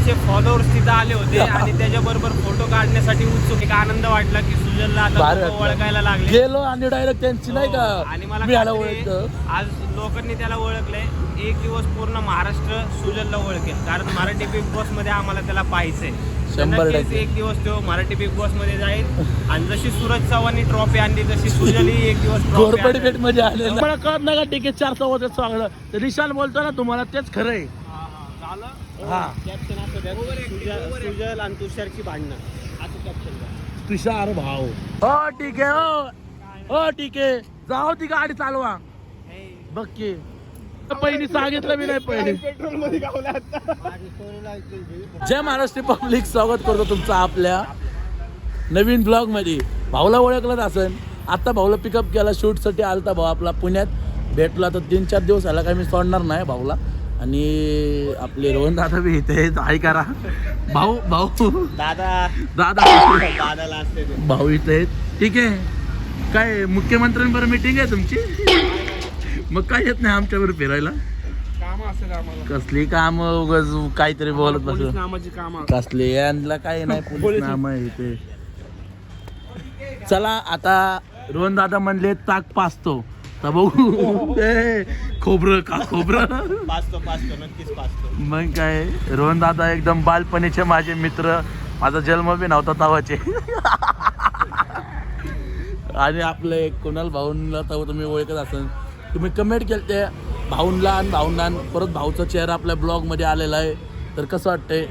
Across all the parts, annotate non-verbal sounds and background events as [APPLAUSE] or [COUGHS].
सुजलचे followers तिथं आले होते [LAUGHS] आणि त्याच्याबरोबर फोटो काढण्यासाठी उत्सुक. एक आनंद वाटला की सुजलला आता. ओळखायला लागले. गेलो आणि डायरेक्ट त्यांची नाही का हो, आणि मला आज लोकांनी त्याला ओळखलंय. एक दिवस पूर्ण महाराष्ट्र सुजलला ओळखेल. कारण मराठी बिग बॉसमध्ये आम्हाला त्याला टक्के. एक दिवस तो मराठी बिग बॉसमध्ये जाईल. आणि जशी सूरज चव्हाणनी ट्रॉफी आणली तशी सुजलही एक दिवस घोरपडी आणेल. भेटमध्ये आले मला कळत नाही का? तिकीट चार चौदा स्वागत. रिशाल बोलतो ना तुम्हाला तेच खरं आहे हा, हा. झालं? हा. कॅप्शन असं द्या. सुजल सुजल आणि तुषारची भांडणं. असं कॅप्शन द्या. तुषार भाऊ. हो ठीक आहे हो. हो ठीक आहे. जाऊ ती गाडी चालवा. बघ की पहिली सांगितलं मी नाही पहिले. पेट्रोलमध्ये गावला आता जय महाराष्ट्र पब्लिक स्वागत करतो तुमचं आपल्या नवीन ब्लॉगमध्ये भाऊला ओळखलंच असन आता भाऊला पिकअप केला शूटसाठी आलता भाऊ आपला पुण्यात. भेटला तर तीन चार दिवस आला काही मी सोडणार नाही भाऊला. आणि आपले रोहन दादा बी इथे. हाय करा. भाऊ भाऊ. दादा. दादा. दादाला. भाऊ इथे ठीक आहे. काय मुख्यमंत्र्यांबरोबर मीटिंग आहे तुमची? मग काय येत नाही आमच्याबरोबर फिरायला? काम असं आम्हाला. कसली काम उगाच काहीतरी बोलत बस. कसले यांना काही नाही पोलीस नाम आहे इथे. चला आता रोहन दादा म्हणले ताक पाचतो. तर बघू. ए, खोबरं का खोबरं? पाचतो पाचतो नक्कीच पाचतो. मग काय रोहन दादा एकदम बालपणीचे माझे मित्र. माझा जन्म बी नव्हता तवाचे. आणि आपले कुणाल भाऊंना तव तुम्ही ओळखत असाल. तुम्ही कमेंट केलं ते भाऊंला आणि भाऊंना आणि परत भाऊचा चेहरा आपल्या ब्लॉगमध्ये आलेला आहे. तर कसं वाटतंय?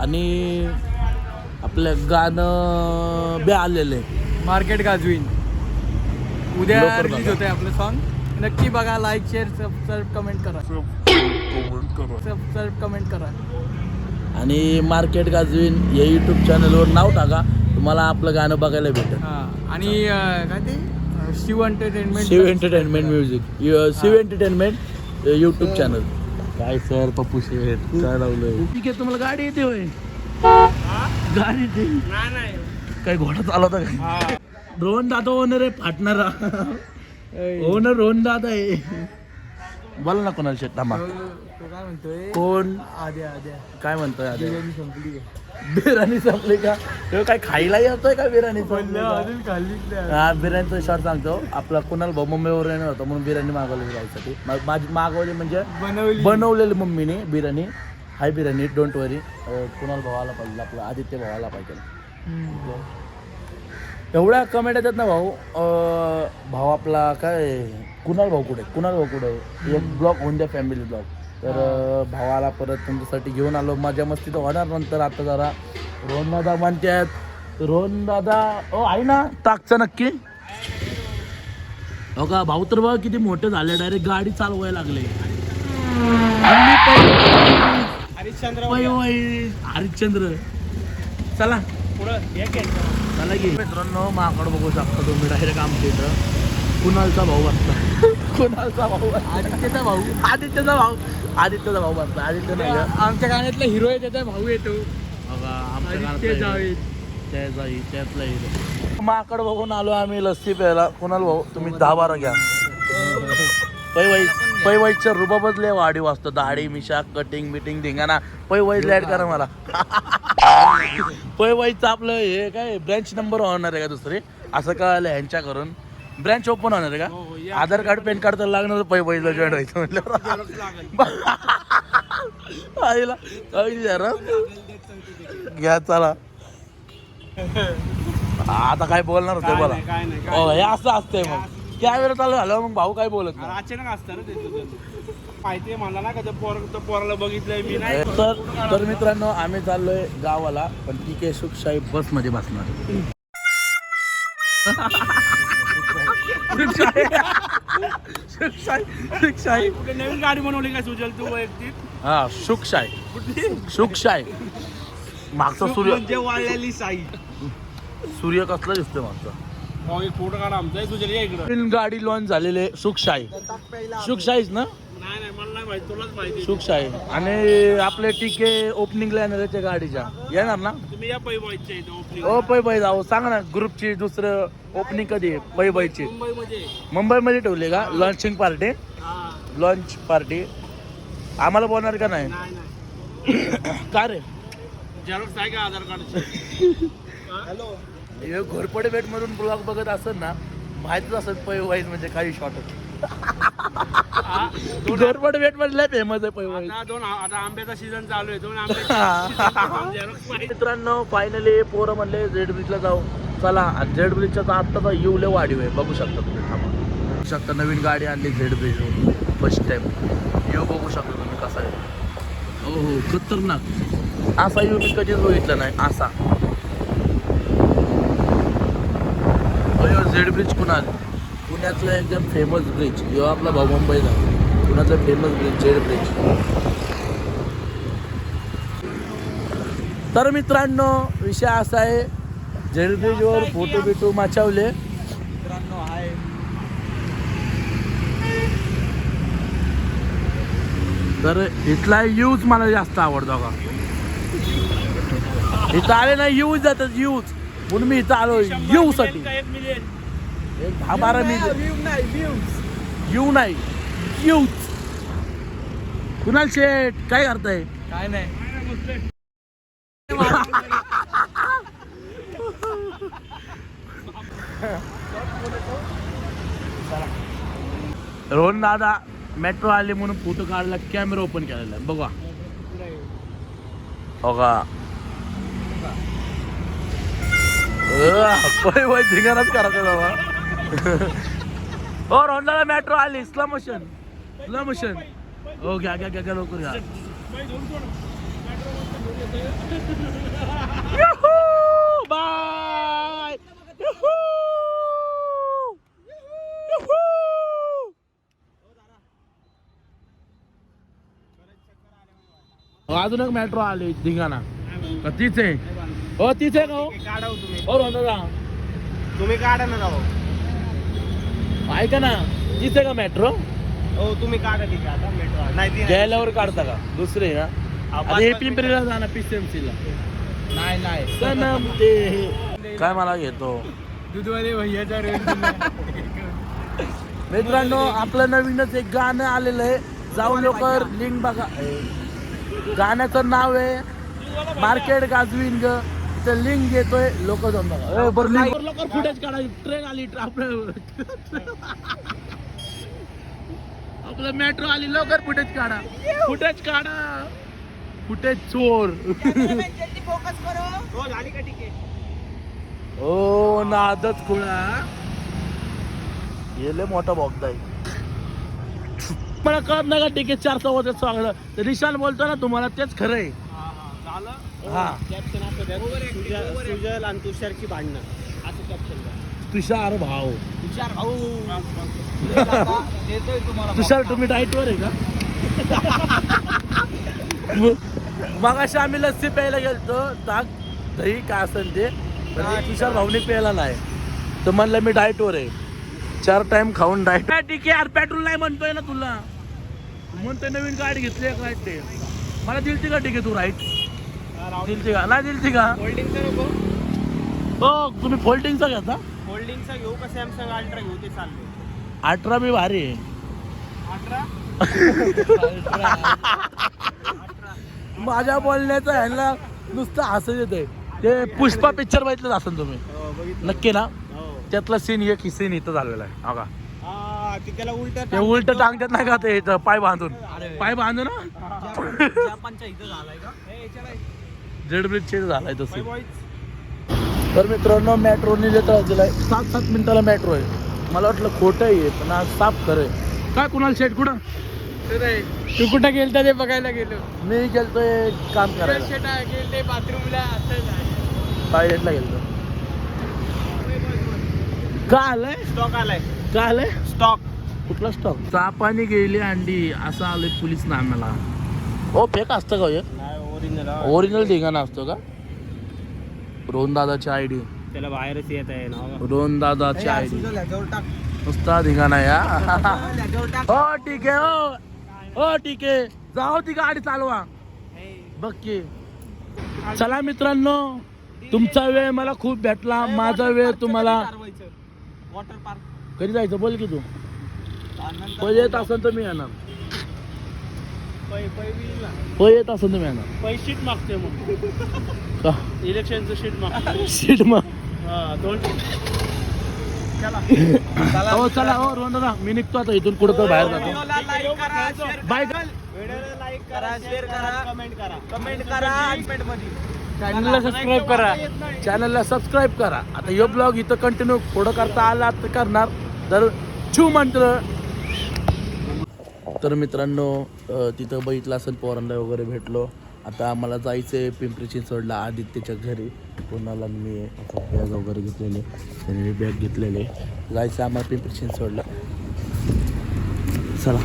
आणि आपलं गाणं बी आलेलं आहे. मार्केट गाजवीन. उद्या रिलीज. होते आपलं सॉन्ग नक्की बघा लाईक शेअर सबस्क्राईब कमेंट करा. सबस्क्राईब कमेंट करा. आणि मार्केट गाजवीन या यूट्यूब चॅनलवर नाव टाका. तुम्हाला आपलं गाणं बघायला भेटेल. हा आणि काय ते? Shiv entertainment Shiv entertainment music Shiv entertainment YouTube channel काय सर पप्पू शेठ काय लावलंय? ठीक आहे तुम्हाला गाडी येते होय. गाडी येते. नाही नाही. काय घोडा चालवता काय हा. रोहन दादा ओनर आहे फाटणारा ओनर रोहन दादा आहे. बोला ना कोणाला शेट थांबा. काय म्हणतोय कोण? आद्या आद्या काय म्हणतोय बिर्याणी संपली आहे. बिर्याणी संपली का? तो काय खायला येतोय का बिर्याणी अजून खाल्लीच. हा बिर्याणीचा शॉर्ट सांगतो. आपला कुणाल भाऊ मुंबईवर येणार होता म्हणून बिर्याणी मागवली जायसाठी. माझी मागवली म्हणजे बनवली. बनवलेली मम्मीने biryani. Hi biryani don't worry Kunal भावाला पाहिजे आपला आदित्य भावाला पाहिजे. हम्म. एवढ्या कमेंट येतात ना भाऊ अं, भाऊ आपला काय कुणाल भाऊ कुठे कुणाल भाऊ कुठे एक ब्लॉग होऊन द्या फॅमिली ब्लॉग तर भावाला परत तुमच्यासाठी घेऊन आलो मजा मस्ती तर होणार नंतर आता जरा रोहन दादा म्हणतात रोहन दादा ओ आहे ना ताकचं नक्की हो का भाऊ तर बघा किती मोठे झाले डायरेक्ट गाडी चालवायला लागले हरिश्चंद्र चला पुढं. चला की. मित्रांनो माकड बघू शकता तुम्ही डायरेक्ट आमच्या इथं. कुणालचा भाऊ बसला. [LAUGHS] कुणालचा भाऊ. आदित्यचा भाऊ. आदित्यचा भाऊ. आदित्यचा भाऊ बसला. आदित्य नाही? आमच्या गाण्यातला हिरो आहे त्याचा भाऊ येतो बघा, आमच्या ही- त्यातला hero. माकड बघून आलो आम्ही लस्सी प्यायला. कुणाल भाऊ तुम्ही दहा बारा घ्या. पैवाई पैवाईच्या रुबाबच वाढी वाजतो दाढी मिशा कटिंग बिटिंग धिंगाणा. पैवाईच ऍड करा मला. [LAUGHS] पैवाईचं आपलं हे काय ब्रँच नंबर होणार आहे का दुसरे? असं कळालं ह्यांच्या करून ब्रँच ओपन होणार आहे का? आधार कार्ड पॅन कार्ड तर लागणार पैवाईला जॉईन व्हायचं म्हटलं आईला जरा. घ्या चला. आता काय बोलणार होते बोला. हो हे असं असतंय मग. त्या वेळेला चालू झालं मग भाऊ काय बोलत नाही. अचानक असतं ते माहितीये मला ना का पोर त्या पोराला बघितलंय मी नाही. तर तर मित्रांनो आम्ही चाललोय गावाला पण ठीक आहे सुखशाही बसमध्ये बसणार कुठे नवीन गाडी बनवली का सुजल तू वैयक्तिक? हा सुखशाही. कुठली? सुखशाही. मागचा सूर्य म्हणजे वाळलेली साई. सूर्य कसला दिसतोय मागचा? हो एक फोटो काढा आमचा. सुजल या इकडं. गाडी लॉन्च झालेली आहे सुखशाही. सुखशाहीच ना? माहिती तुलाच माहिती सुखशाही आणि आपले टिके ओपनिंगला येणार आहे त्या गाडीच्या. येणार ना? तुम्ही या पैबाईच्या इथं ओपनिंग ओ पै बाई जाऊ. सांग ना ग्रुपची दुसरं ओपनिंग कधी आहे? पै बाईची मुंबईमध्ये. मुंबईमध्ये ठेवली का? लॉन्चिंग पार्टी हा. लॉन्च पार्टी आम्हाला बोलणार का नाही? नाही नाही. [COUGHS] का रे? आहे का आधार कार्ड [LAUGHS] हे? घोरपडे बेट मधून ब्लॉग बघत असेल ना माहितच असेल पै वाईज म्हणजे काही शॉर्ट [LAUGHS] फेमस आहे आता दोन आता आंब्याचा सीझन चालू आहे दोन आंबे मित्रांनो फायनली पोरं म्हणले झेड ब्रिजला जाऊ. चला आणि झेड ब्रिजचा तर आत्ताचा येऊले वाढीव आहे. बघू शकता तुम्ही थांबा. बघू शकता नवीन गाडी आणली झेड ब्रिज फर्स्ट टाइम येऊ बघू शकता तुम्ही कसा आहे. हो हो खतरनाक. असा येऊ मी कधीच बघितला नाही असा अयो झेड ब्रिज कुणाल? पुण्यातलं एकदम फेमस ब्रिज ह्यो आपला भाऊ मुंबईला पुण्यातलं फेमस ब्रिज झेड ब्रिज तर मित्रांनो विषय असा आहे झेड ब्रिजवर फोटो बिटो माचवले मित्रांनो हाय तर इथला यूज मला जास्त आवडतो का इथं आले ना यूज जातात यूज म्हणून मी इथं आलो यू साठी. एक दहा बारा नाही व्ह्यूज यू नाही यूज कुणाल शेठ काय करताय? काय नाही. [LAUGHS] रोहन दादा मेट्रो आले म्हणून फोटो काढला कॅमेरा ओपन केलेला आहे. बघा. हो का पै वय धिंगाणाच करायचं बाबा. हो रोहन दादा मेट्रो आली. स्लो मोशन स्लो मोशन हो घ्या घ्या घ्या घ्या लवकर घ्या. [LAUGHS] बाय अजून एक मेट्रो आली धिंगाणा. का तीच आहे? हो तीच आहे का हो? काढा हो तुम्ही. हो दादा तुम्ही काढा ना राव. ऐका ना आहे का मेट्रो हो तुम्ही काढा तिथे आता मेट्रो नाही ती नाही. गेल्यावर काढता का? दुसरे ना? हा, आता हे पाच- पिंपरीला जा ना पीसीएमसी ला. नाही नाही. सनम ते काय मला घेतो? दूधवाले भैयाचा मित्रांनो आपलं नवीनच एक गाणं आलेलं आहे. जाऊन लवकर लिंक बघा. गाण्याचं नाव आहे मार्केट गाजवीन ग. तिथं लिंक येतोय लोक जाऊन बघा. बरं लवकर फुटेज काढा ट्रेन आली आपलं आपलं मेट्रो आली लवकर फुटेज काढा. फुटेज काढा. फुटेज चोर. हो ओ नादच खुळा. येले मोठा बॉक्स आहे. मला कळत नाही का तिकीट चार चौदा चांगलं तर निशान बोलतो ना तुम्हाला तेच खरं आहे झालं. हा. कॅप्शन असं द्या. सुजल सुजल आणि तुषारची भांडणं. असं कॅप्शन तुषार भाऊ. तुषार भाऊ. देतोय तुम्हाला तुषार तुम्ही डाईटवर आहे का? मग अशी आम्ही लस्सी प्यायला गेलतो. ताक दही काय असेल ते. पण तुषार भाऊने प्यायला नाही. तर म्हणलं मी डाईटवर आहे. चार टाइम खाऊन डाईट ठीक आहे यार? पेट्रोल नाही म्हणतोय ना तुला. तू म्हणतोय नवीन गाडी घेतली आहे काय ते? मला दिलती का ठीक आहे तू राईट दिलती का? नाही दिलती का? होल्डिंगचा नको. हो तुम्ही फोल्डिंगचा घेता? होल्डिंगचा घेऊ का? सॅमसंग अल्ट्रा घेऊ? ते चालले अठरा बी भारी आहे. अठरा [LAUGHS] माझ्या बोलण्याचं ह्याला नुसतं हसत येते ते पुष्पा पिक्चर बघितलं असेल तुम्ही. हो बघितलं. नक्की ना? हो. त्यातला सीन एक सीन इथं झालेला आहे. हा का? हा ते त्याला उलट ते उलट टांगतात नाही का ते इथं? पाय बांधून. पाय बांधून ना जपानच्या इथं झालाय का? हे याच्याला जेड ब्रिज चेंज झालाय तो सीन बॉईज तर मित्रांनो मेट्रो निलेटर दिलाय. सात सात मिनिटाला मेट्रो आहे. मला वाटलं खोटं आहे पण आज साफ खरं आहे. काय कुणाल शेट कुठं? तू कुठं गेलता ते बघायला गेलो. मी गेलतोय काम करायला. शेटा गेलते बाथरूमला असं टॉयलेटला गेलतो. का आलंय? स्टॉक आलाय. का आलंय? स्टॉक कुठला स्टॉक चापानी गेली अंडी असं आलंय पोलीस ना आम्हाला हो फेक असतं का हे? ओरिजिनल ओरिजिनल ठिकाण असतो का? रोहन दादाची आय डी. त्याला बाहेरच येत आहे ना रोहन दादाची आय डी. नुसता ठिकाण या हो. ठीक आहे हो. हो ठीक आहे. जाओ ती गाडी चालवा. बघ की. चला मित्रांनो तुमचा वेळ मला खूप भेटला. माझा वेळ तुम्हाला वॉटर पार्क कधी जायचं बोल की तू. येत असेल तर मी येणार. हो येत असं तुम्ही यांना. पै शीट मागते मग. का? इलेक्शनचं शीट मागते सीट [LAUGHS] मग. हा, दोन हो चला. [LAUGHS] हो रोहन मी निघतो आता इथून कुठं तर बाहेर जातो. बाय लाईक करा शेअर करा कमेंट करा. कमेंट करा आणि मध्ये. चॅनलला सबस्क्राईब करा. चॅनलला सबस्क्राईब करा. आता यो ब्लॉग इथं कंटिन्यू पुढं करता आला तर करणार. तर छू मंत्र तर मित्रांनो तिथं बघितलं असेल पोरांना वगैरे भेटलो. आता आम्हाला जायचं आहे पिंपरी चिंचवडला आदित्यच्या घरी. कोणाला मी बॅग वगैरे घेतलेले त्यांनी बॅग घेतलेले. जायचं आम्हाला पिंपरी चिंचवडला चला.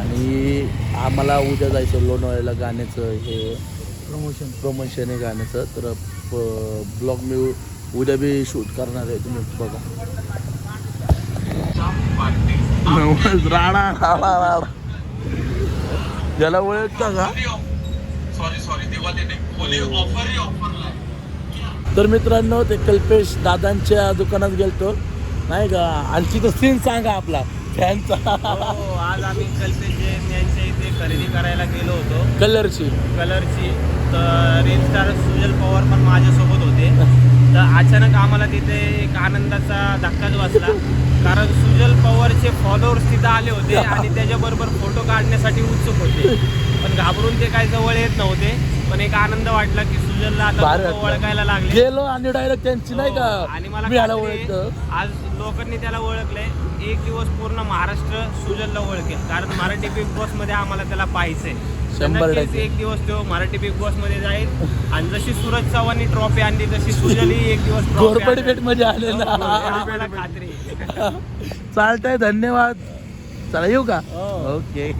आणि आम्हाला उद्या जायचं लोणावळ्याला गाण्याचं हे प्रमोशन प्रमोशन आहे गाण्याचं. तर ब्लॉग मी उद्या बी शूट करणार आहे तुम्ही बघा. नवस राणा. राणा राणा. याला ओळखता का? तर मित्रांनो ते कल्पेश दादांच्या दुकानात गेलतो. नाही का? आणखी तो सीन सांगा आपला. फॅनचा हो आज आम्ही कल्पेश यांच्या इथे खरेदी करायला गेलो होतो. कलरची. कलरची. तर रील स्टार सुजल पवार पण माझ्यासोबत होते. तर अचानक आम्हाला तिथे एक आनंदाचा धक्काच बसला. कारण सुजल पवारचे फॉलोअर्स तिथं आले होते [LAUGHS] आणि त्याच्याबरोबर फोटो काढण्यासाठी उत्सुक होते. पण घाबरून ते काही जवळ येत नव्हते. पण एक आनंद वाटला की सुजलला आता लोकं. ओळखायला लागले. गेलो आणि डायरेक्ट त्यांची नाही हो, का आणि मला खात्री ओळखतं आज लोकांनी त्याला ओळखलंय. एक दिवस पूर्ण महाराष्ट्र सुजलला ओळखेल. कारण मराठी बिग बॉसमध्ये आम्हाला त्याला पाहायचंय. शंभर नक्कीच टक्के. एक दिवस तो मराठी बिग बॉसमध्ये जाईल. आणि जशी सूरज चव्हाणनी ट्रॉफी आणली तशी सुजल ही एक दिवस trophy घोरपडी आणेल. पेठमध्ये आले हो, ना आम्हाला [LAUGHS] खात्री. आहे. चालतंय धन्यवाद. चला येऊ का? ओके